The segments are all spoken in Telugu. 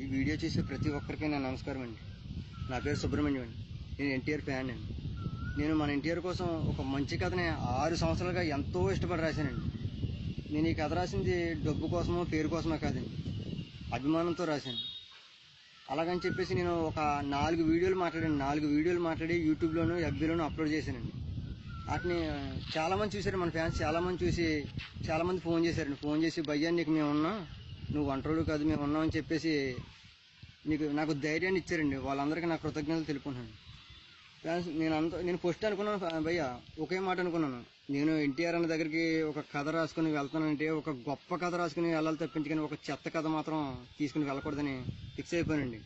ఈ వీడియో చూసే ప్రతి ఒక్కరికి నా నమస్కారం అండి. నా పేరు సుబ్రహ్మణ్యం అండి. నేను ఎన్టీఆర్ ఫ్యాన్ అండి. నేను మన ఎన్టీఆర్ కోసం ఒక మంచి కథని ఆరు సంవత్సరాలుగా ఎంతో ఇష్టపడి రాశానండి. నేను ఈ కథ రాసింది డబ్బు కోసమో పేరు కోసమో కాదండి. అభిమానంతో రాశాను. అలాగని చెప్పేసి నేను ఒక నాలుగు వీడియోలు మాట్లాడాను. నాలుగు వీడియోలు మాట్లాడి యూట్యూబ్లోను ఎఫ్బీలోను అప్లోడ్ చేశానండి. వాటిని చాలామంది చూశారు మన ఫ్యాన్స్ చాలా మంది చూసి చాలామంది ఫోన్ చేశారండి. ఫోన్ చేసి భయ్యా నీకు మేము ఉన్నాం నువ్వు వంటరుడు కాదు మేము ఉన్నామని చెప్పేసి నీకు నాకు ధైర్యాన్ని ఇచ్చారండి. వాళ్ళందరికీ నా కృతజ్ఞతలు తెలుపుకున్నాను నేను అంత నేను ఫస్ట్ అనుకున్నాను భయ్య ఒకే మాట అనుకున్నాను. నేను ఎన్టీఆర్ అన్న దగ్గరికి ఒక కథ రాసుకుని వెళ్తానంటే ఒక గొప్ప కథ రాసుకుని వెళ్ళాలి తప్పించుకొని ఒక చెత్త కథ మాత్రం తీసుకుని వెళ్ళకూడదని ఫిక్స్ అయిపోయానండి.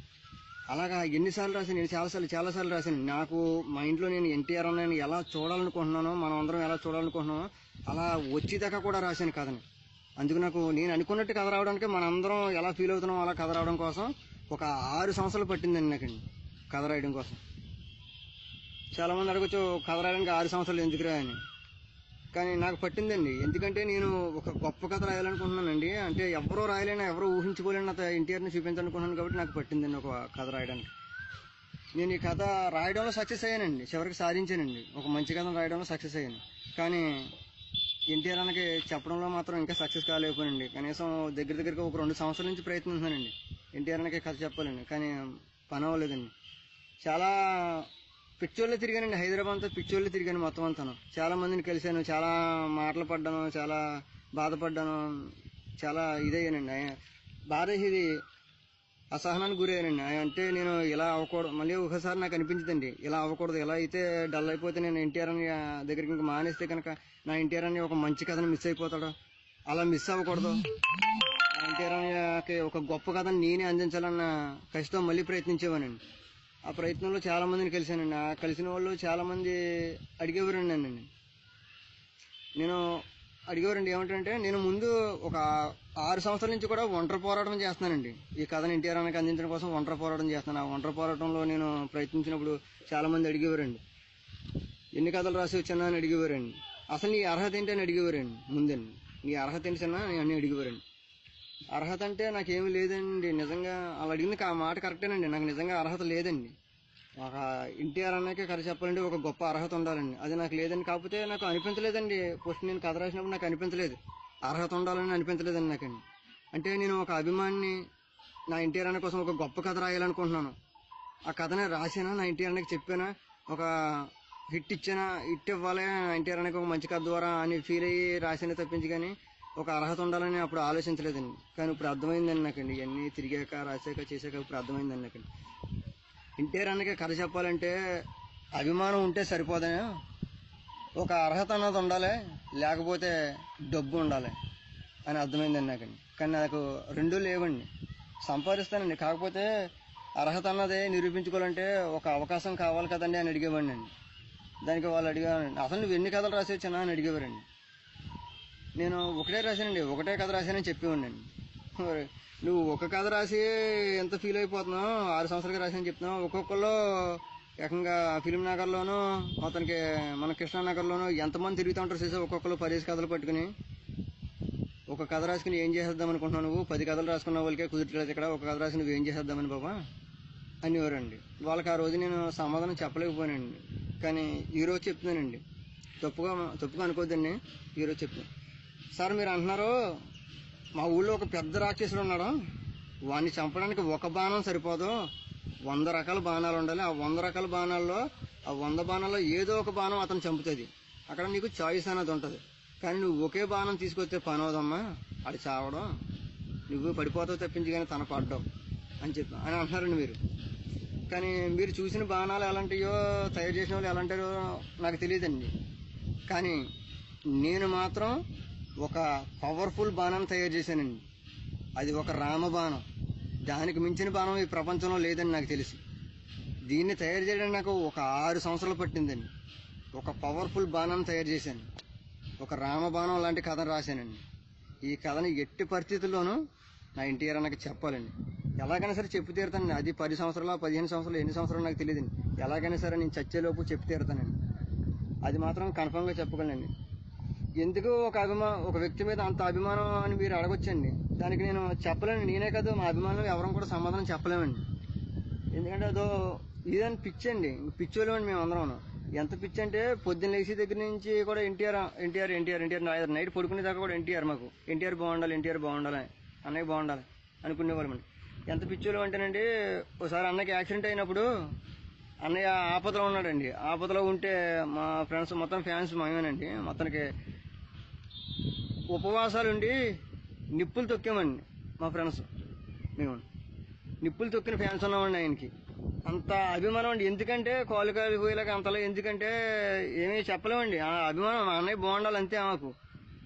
అలాగా ఎన్నిసార్లు రాశాను నేను చాలాసార్లు చాలాసార్లు రాశాను. నాకు మా ఇంట్లో నేను ఎన్టీఆర్ అన్నని ఎలా చూడాలనుకుంటున్నానో మనం అందరం ఎలా చూడాలనుకుంటున్నామో అలా వచ్చేదాకా కూడా రాశాను కథని. అందుకు నాకు నేను అనుకున్నట్టు కథ రావడానికి మనందరం ఎలా ఫీల్ అవుతున్నాం అలా కథ రావడం కోసం ఒక ఆరు సంవత్సరాలు పట్టిందండి నాకండి కథ రాయడం కోసం. చాలామంది అడగచ్చు కథ రాయడానికి ఆరు సంవత్సరాలు ఎందుకురా అని కానీ నాకు పట్టిందండి. ఎందుకంటే నేను ఒక గొప్ప కథ రాయాలనుకుంటున్నానండి. అంటే ఎవరో రాయలేనా ఎవరో ఊహించుకోలేని అంత ఎన్టీఆర్ని చూపించాలనుకుంటున్నాను కాబట్టి నాకు పట్టిందండి ఒక కథ రాయడానికి. నేను ఈ కథ రాయడంలో సక్సెస్ అయ్యానండి. చివరికి సాధించానండి. ఒక మంచి కథను రాయడంలో సక్సెస్ అయ్యాను. కానీ ఎన్టీఆర్ అన్నకి చెప్పడంలో మాత్రం ఇంకా సక్సెస్ కాలేకపోయానండి. కనీసం దగ్గర దగ్గరగా ఒక రెండు సంవత్సరాల నుంచి ప్రయత్నిస్తున్నానండి. ఎన్టీఆర్ అన్నకి కథ చెప్పాలండి. కానీ పని అవ్వలేదండి. చాలా పిచ్చోళ్ళే తిరిగానండి. హైదరాబాద్ అంతా పిచ్చోళ్ళే తిరిగాను మొత్తం అంతాను. చాలా మందిని కలిశాను. చాలా మాటలు పడ్డాను. చాలా బాధపడ్డాను. చాలా ఇదయ్యానండి. ఆయన- బాధ ఇది అసహనానికి గురయ్యానండి అంటే నేను ఇలా అవ్వకూడదు. మళ్ళీ ఒకసారి నాకు అనిపించదండి. ఇలా అవ్వకూడదు. ఇలా అయితే డల్ అయిపోతే నేను ఎన్టీఆర్ అని దగ్గరికి ఇంకా మానేస్తే కనుక నా ఎన్టీఆర్ అని ఒక మంచి కథను మిస్ అయిపోతాడు. అలా మిస్ అవ్వకూడదు. ఎన్టీఆర్ అని ఒక గొప్ప కథను నేనే అందించాలన్న కసితో మళ్ళీ ప్రయత్నించేవానండి. ఆ ప్రయత్నంలో చాలా మందిని కలిశానండి. ఆ కలిసిన వాళ్ళు చాలా మంది అడిగేవారండి నన్ను. నేను అడిగేవారండి ఏమంటే నేను ముందు ఒక ఆరు సంవత్సరాల నుంచి కూడా ఒంటరి పోరాటం చేస్తున్నానండి. ఈ కథను ఎన్టీఆర్ అన్నకి అందించడం కోసం ఒంటరి పోరాటం చేస్తున్నాను. ఆ ఒంటరి పోరాటంలో నేను ప్రయత్నించినప్పుడు చాలా మంది అడిగేవారండి. ఎన్ని కథలు రాసి వచ్చానా అని అడిగేవారండి. అసలు నీ అర్హత ఏంటి అని అడిగేవారండి ముందండి. నీ అర్హత ఏంటి చిన్న అని అడిగేవారండి. అర్హత అంటే నాకేమీ లేదండి నిజంగా వాళ్ళు అడిగింది ఆ మాట కరెక్టేనండి. నాకు నిజంగా అర్హత లేదండి. ఒక ఎన్టీఆర్ అన్నకే కథ చెప్పాలంటే ఒక గొప్ప అర్హత ఉండాలండి. అది నాకు లేదండి. కాకపోతే నాకు అనిపించలేదండి. ఫస్ట్ నేను కథ రాసినప్పుడు నాకు అనిపించలేదు. అర్హత ఉండాలని అనిపించలేదండి నాకండి. అంటే నేను ఒక అభిమాని నా ఎన్టీఆర్ అన్న కోసం ఒక గొప్ప కథ రాయాలనుకుంటున్నాను. ఆ కథని రాసానా నా ఎన్టీఆర్ అన్నకి చెప్పానా? ఒక హిట్ ఇచ్చానా? హిట్ ఇవ్వాలి నా ఎన్టీఆర్ అన్నకి ఒక మంచి కథ ద్వారా అని ఫీల్ అయ్యి రాసాను తప్పించి కానీ ఒక అర్హత ఉండాలని అప్పుడు ఆలోచించలేదండి. కానీ ఇప్పుడు అర్థమైందండి నాకండి. ఇవన్నీ తిరిగాక రాసాక చేశాక ఇప్పుడు అర్థమైందండి నాకండి. ఎన్టీఆర్ అన్నకి కథ చెప్పాలంటే అభిమానం ఉంటే సరిపోదని. ఒక అర్హత అన్నది ఉండాలి లేకపోతే డబ్బు ఉండాలి అని అర్థమైందండి నాకు కానీ నాకు రెండూ లేవండి. సంపాదిస్తానండి. కాకపోతే అర్హత అన్నది నిరూపించుకోవాలంటే ఒక అవకాశం కావాలి కదండి అని అడిగేవాడిని అండి దానికి వాళ్ళు అడిగేవారండి అసలు నువ్వు ఎన్ని కథలు రాసేవచ్చానా అని అడిగేవారండి. నేను ఒకటే రాశానండి ఒకటే కథ రాశానని చెప్పేవాడిని అండి నువ్వు ఒక కథ రాసి ఎంత ఫీల్ అయిపోతున్నావు? ఆరు సంవత్సరాలుగా అని చెప్తున్నావు. ఒక్కొక్కళ్ళు ఏకంగా ఫిలిం నగర్లోనూ మొత్తానికి మన కృష్ణానగర్లోనూ ఎంతమంది తిరుగుతూ ఉంటారు చేసే ఒక్కొక్కరు పదేసి కథలు పట్టుకుని ఒక కథ రాసుకుని ఏం చేసేద్దాం అనుకుంటున్నావు నువ్వు? పది కథలు రాసుకున్న వాళ్ళకే కుదిరట్లేదు ఇక్కడ. ఒక కథ రాసి నువ్వు ఏం చేసేద్దామని బాబా? అనేవారండి. వాళ్ళకి ఆ రోజు నేను సమాధానం చెప్పలేకపోయానండి. కానీ ఈరోజు చెప్తున్నానండి. తప్పుగా తప్పుగా అనుకోద్దండి. ఈరోజు చెప్తున్నాను సార్ మీరు అంటున్నారు మా ఊళ్ళో ఒక పెద్ద రాక్షసుడు ఉన్నాడు. వాడిని చంపడానికి ఒక బాణం సరిపోదు. వంద రకాల బాణాలు ఉండాలి. ఆ వంద రకాల బాణాల్లో ఆ వంద బాణాల్లో ఏదో ఒక బాణం అతను చంపుతుంది. అక్కడ నీకు చాయిస్ అనేది ఉంటుంది. కానీ నువ్వు ఒకే బాణం తీసుకొస్తే పని అవదమ్మా. అది చావడం. నువ్వు పడిపోతావు తప్పించి కానీ తన పడ్డావు అని చెప్పి అని అంటున్నారండి మీరు. కానీ మీరు చూసిన బాణాలు ఎలాంటియో తయారు చేసిన వాళ్ళు ఎలాంటియో నాకు తెలియదండి. కానీ నేను మాత్రం ఒక పవర్ఫుల్ బాణం తయారు చేశానండి. అది ఒక రామ బాణం. దానికి మించిన బాణం ఈ ప్రపంచంలో లేదని నాకు తెలుసు. దీన్ని తయారు చేయడానికి నాకు ఒక ఆరు సంవత్సరాలు పట్టిందండి. ఒక పవర్ఫుల్ బాణం తయారు చేశాను. ఒక రామ బాణం లాంటి కథను రాశానండి. ఈ కథను ఎట్టి పరిస్థితుల్లోనూ నా ఎన్టీఆర్ నాకు చెప్పాలండి. ఎలాగైనా సరే చెప్పు తీరుతానండి. అది పది సంవత్సరాలు పదిహేను సంవత్సరాలు ఎన్ని సంవత్సరాలు నాకు తెలియదండి. ఎలాగైనా సరే నేను చచ్చేలోపు చెప్పు తీరుతానండి. అది మాత్రం కన్ఫామ్గా చెప్పగలనండి. ఎందుకు ఒక అభిమా ఒక వ్యక్తి మీద అంత అభిమానం అని మీరు అడగొచ్చండి? దానికి నేను చెప్పలేను. నేనే కాదు మా అభిమానులు ఎవరం కూడా సమాధానం చెప్పలేమండి. ఎందుకంటే అదో ఇదని పిచ్చి అండి. పిచ్చోలేమండి మేము అందరం ఎంత పిచ్చి అంటే పొద్దున్న లేచి దగ్గర నుంచి కూడా ఎన్టీఆర్ ఎన్టీఆర్ ఎన్టీఆర్ ఎన్టీఆర్ నైట్ పడుకునే దాకా కూడా ఎన్టీఆర్ మాకు. ఎన్టీఆర్ బాగుండాలి ఎన్టీఆర్ బాగుండాలి అన్నయ్య బాగుండాలి అనుకునేవాళ్ళమండి ఎంత పిచ్చోలు అంటేనండి ఒకసారి అన్నకి యాక్సిడెంట్ అయినప్పుడు అన్నయ్య ఆపదలో ఉన్నాడండి. ఆపదలో ఉంటే మా ఫ్రెండ్స్ మొత్తం ఫ్యాన్స్ మేమేనండి మొత్తానికి ఉపవాసాలు ఉండి నిప్పులు తొక్కామండి మా ఫ్రెండ్స్. మేము. నిప్పులు తొక్కిన ఫ్యాన్స్ ఉన్నామండి ఆయనకి. అంత అభిమానం అండి. ఎందుకంటే కాలు కాలు పోయేలాగా అంతలా ఎందుకంటే ఏమీ చెప్పలేమండి. ఆ అభిమానం మా అన్నయ్య బాగుండాలి అంతే మాకు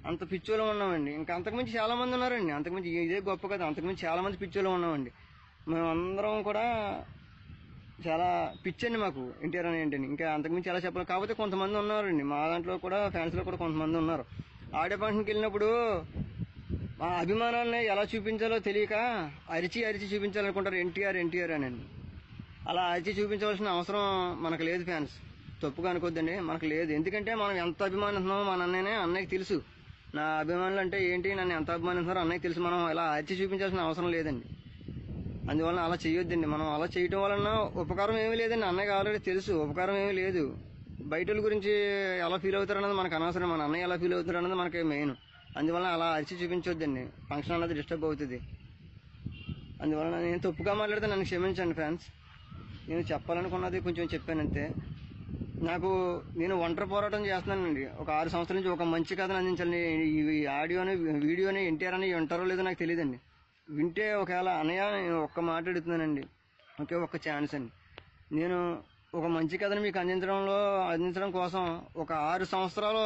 అంత పిచ్చోలో ఉన్నామండి ఇంకా అంతకుమించి చాలా మంది ఉన్నారండి. అంతకుమించి ఇదే గొప్ప కదా అంతకుమించి చాలా మంది పిచ్చోలో ఉన్నామండి మేమందరం కూడా చాలా పిచ్చండి మాకు. ఎన్టీఆర్ అని ఏంటని. ఇంకా అంతకుమించి ఎలా చెప్పలేం? కాకపోతే కొంతమంది ఉన్నారండి. మా దాంట్లో కూడా ఫ్యాన్స్లో కూడా కొంతమంది ఉన్నారు. ఆడియో ఫంక్షన్కి వెళ్ళినప్పుడు మా అభిమానాన్ని ఎలా చూపించాలో తెలియక అరిచి అరిచి చూపించాలనుకుంటారు ఎన్టీఆర్ ఎన్టీఆర్ అని. అలా అరిచి చూపించవలసిన అవసరం మనకు లేదు ఫ్యాన్స్. తప్పుగా అనుకోద్దండి మనకు లేదు. ఎందుకంటే మనం ఎంత అభిమానిస్తున్నామో మన అన్నయ్యనే అన్నయ్యకి తెలుసు. నా అభిమానులు అంటే ఏంటి నన్ను ఎంత అభిమానిస్తున్నారో అన్నయ్యకి తెలుసు. మనం ఇలా అరిచి చూపించాల్సిన అవసరం లేదండి. అందువలన అలా చేయొద్దండి. మనం అలా చేయటం వలన ఉపకారం ఏమీ లేదండి. అన్నయ్యకి ఆల్రెడీ తెలుసు ఉపకారం ఏమీ లేదు. బయట గురించి ఎలా ఫీల్ అవుతారన్నది మనకు అనవసరం. మన అన్నయ్య ఎలా ఫీల్ అవుతారు అన్నది మనకి మెయిన్ అందువలన అలా అరిచి చూపించొద్దండి. ఫంక్షన్ అన్నది డిస్టర్బ్ అవుతుంది. అందువలన నేను తప్పుగా మాట్లాడితే నన్ను క్షమించండి ఫ్యాన్స్ నేను చెప్పాలనుకున్నది కొంచెం చెప్పానంతే. నాకు నేను ఒంటరి పోరాటం చేస్తున్నానండి. ఒక ఆరు సంవత్సరాల నుంచి ఒక మంచి కథను అందించాలని ఈ ఆడియోని వీడియోని ఎన్టీఆర్ అని వింటారో లేదో నాకు తెలియదండి. వింటే ఒకవేళ అనయ్య నేను ఒక్క మాట అడుగుతున్నానండి. ఓకే ఒక్క ఛాన్స్ అండి. నేను ఒక మంచి కథను మీకు అందించడంలో అందించడం కోసం ఒక ఆరు సంవత్సరాలు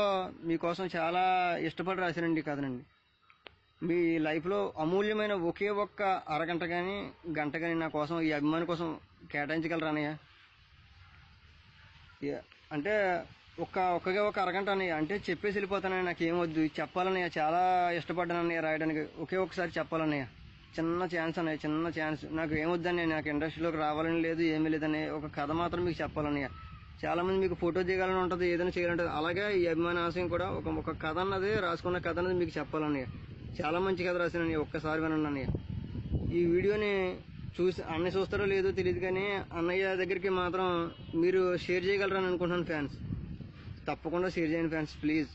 మీకోసం చాలా ఇష్టపడి రాశానండి ఈ కథనండి. మీ లైఫ్లో అమూల్యమైన ఒకే ఒక్క అరగంట కానీ గంట కానీ నా కోసం ఈ అభిమాని కోసం కేటాయించగలరా అన్నయ్య? అంటే ఒక్క ఒక్కగా ఒక అరగంట అన్నయ్య అంటే చెప్పేసి వెళ్ళిపోతానని నాకు ఏమొద్దు చెప్పాలన్నయ్య చాలా ఇష్టపడ్డాను అన్నయ్య రాయడానికి. ఒకే ఒక్కసారి చెప్పాలన్నయ్య. చిన్న ఛాన్స్ అన్నయ్య చిన్న ఛాన్స్ నాకు ఏమొద్దని నాకు ఇండస్ట్రీలోకి రావాలని లేదు ఏమీ లేదని ఒక కథ మాత్రం మీకు చెప్పాలన్నయ్య. చాలా మంది మీకు ఫోటో దిగాలని ఉంటుంది ఏదైనా చేయాలంటుంది. అలాగే ఈ అభిమాన ఆశయం కూడా ఒక ఒక కథ అన్నది రాసుకున్న కథ అన్నది మీకు చెప్పాలన్నయ్య. చాలా మంచి కథ రాశానన్నయ్య ఒక్కసారి వినండి అన్నయ్య ఈ వీడియోని చూసి అన్నయ్య చూస్తారో లేదో తెలియదు కానీ అన్నయ్య దగ్గరికి మాత్రం మీరు షేర్ చేయగలరని అనుకుంటున్నాను ఫ్యాన్స్ తప్పకుండా షేర్ చేయండి ఫ్యాన్స్ ప్లీజ్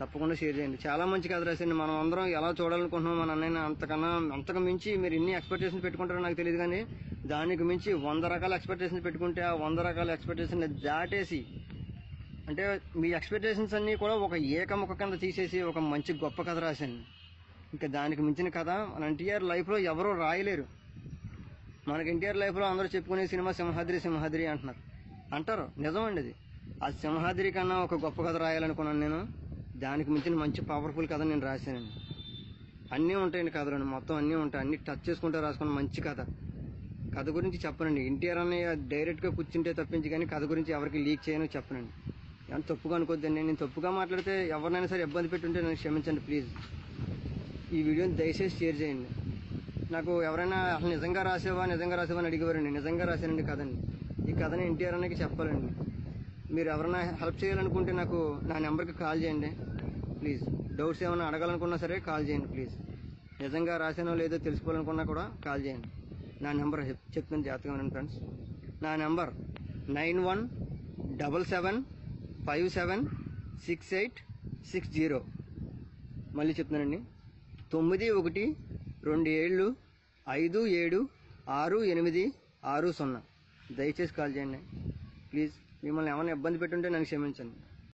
తప్పకుండా షేర్ చేయండి. చాలా మంచి కథ రాసింది మనం అందరం ఎలా చూడాలనుకుంటున్నాం మన అన్నయ్య అంతకన్నా అంతకు మించి మీరు ఎన్ని ఎక్స్పెక్టేషన్స్ పెట్టుకుంటారో నాకు తెలియదు కానీ దానికి మించి వంద రకాల ఎక్స్పెక్టేషన్స్ పెట్టుకుంటే ఆ వంద రకాల ఎక్స్పెక్టేషన్ దాటేసి అంటే మీ ఎక్స్పెక్టేషన్స్ అన్నీ కూడా ఒక ఏకముఖ కింద తీసేసి ఒక మంచి గొప్ప కథ రాశాను ఇంకా దానికి మించిన కథ మన ఎన్టీఆర్ లైఫ్లో ఎవరూ రాయలేరు. మనకి ఎన్టీఆర్ లైఫ్లో అందరూ చెప్పుకునే సినిమా సింహాద్రి సింహాద్రి అంటున్నారు. అంటారు. నిజమండి అది. ఆ సింహాద్రి కన్నా ఒక గొప్ప కథ రాయాలనుకున్నాను నేను. దానికి మించిన మంచి పవర్ఫుల్ కథ నేను రాశానండి. అన్నీ ఉంటాయండి కథలు మొత్తం అన్నీ ఉంటాయి. అన్ని టచ్ చేసుకుంటే రాసుకున్న మంచి కథ. కథ గురించి చెప్పనండి. ఎన్టీఆర్ అన్నయ్య డైరెక్ట్గా కూర్చుంటే తప్పించి కానీ కథ గురించి ఎవరికి లీక్ చేయను చెప్పనండి. ఏమన్నా తప్పుగా అనుకోద్దండి. నేను తప్పుగా మాట్లాడితే ఎవరినైనా సరే ఇబ్బంది పెట్టుంటే నన్ను క్షమించండి ప్లీజ్ ఈ వీడియోని దయచేసి షేర్ చేయండి. నాకు ఎవరైనా అసలు నిజంగా రాసేవా నిజంగా రాసేవా అని అడిగేవారండి. నిజంగా రాశానండి కథని. ఈ కథని ఎన్టీఆర్ అన్నకి చెప్పాలండి. మీరు ఎవరైనా హెల్ప్ చేయాలనుకుంటే నాకు నా నెంబర్కి కాల్ చేయండి. ప్లీజ్. డౌట్స్ ఏమైనా అడగాలనుకున్నా సరే కాల్ చేయండి ప్లీజ్. నిజంగా రాసానో లేదో తెలుసుకోవాలనుకున్నా కూడా కాల్ చేయండి. నా నెంబర్ చెప్ చెప్తాను జాగ్రత్తగా వినండి ఫ్రెండ్స్. నా number nine one double seven five seven six eight six zero. మళ్ళీ చెప్తున్నానండి. తొమ్మిది ఒకటి రెండు ఏళ్ళు ఐదు ఏడు ఆరు ఎనిమిది ఆరు సున్నా. దయచేసి కాల్ చేయండి. ప్లీజ్. మిమ్మల్ని ఏమైనా ఇబ్బంది పెట్టుంటే నన్ను క్షమించండి.